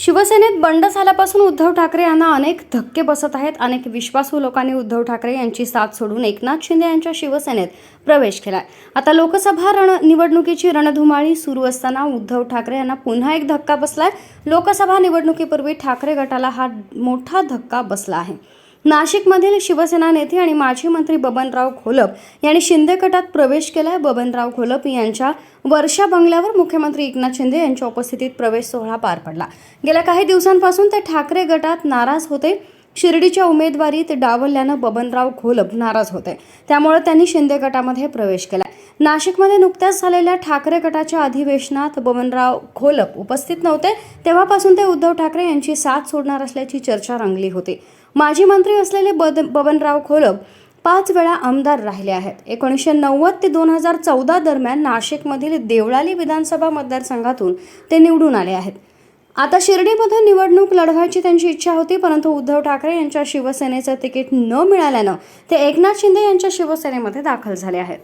शिवसेनेत बंड झाल्यापासून उद्धव ठाकरे यांना अनेक धक्के बसत आहेत. अनेक विश्वासू लोकांनी उद्धव ठाकरे यांची साथ सोडून एकनाथ शिंदे यांच्या शिवसेनेत प्रवेश केलाय. आता लोकसभा रण निवडणुकीची रणधुमाळी सुरू असताना उद्धव ठाकरे यांना पुन्हा एक धक्का बसलाय. लोकसभा निवडणुकीपूर्वी ठाकरे गटाला हा मोठा धक्का बसला आहे. नाशिकमधील शिवसेना नेते आणि माजी मंत्री बबनराव घोलप यांनी शिंदे गटात प्रवेश केलाय. बबनराव घोलप यांच्या वर्षा बंगल्यावर मुख्यमंत्री एकनाथ शिंदे यांच्या उपस्थितीत प्रवेश सोहळा पार पडला. गेल्या काही दिवसांपासून ते ठाकरे गटात नाराज होते. शिर्डीच्या उमेदवारीत डावलल्यानं बबनराव घोलप नाराज होते. त्यामुळे त्यांनी शिंदे गटामध्ये प्रवेश केला. नाशिकमध्ये नुकत्याच झालेल्या ठाकरे गटाच्या अधिवेशनात बबनराव खोलप उपस्थित नव्हते. तेव्हापासून ते उद्धव ठाकरे यांची साथ सोडणार असल्याची चर्चा रंगली होती. माजी मंत्री असलेले बद बबनराव खोलप पाच वेळा आमदार राहिले आहेत. एकोणीसशे नव्वद ते दोन हजार चौदा दरम्यान नाशिकमधील देवळाली विधानसभा मतदारसंघातून ते निवडून आले आहेत. आता शिर्डीमध्ये निवडणूक लढवायची त्यांची इच्छा होती परंतु उद्धव ठाकरे यांच्या शिवसेनेचं तिकीट न मिळाल्यानं ते एकनाथ शिंदे यांच्या शिवसेनेमध्ये दाखल झाले आहेत.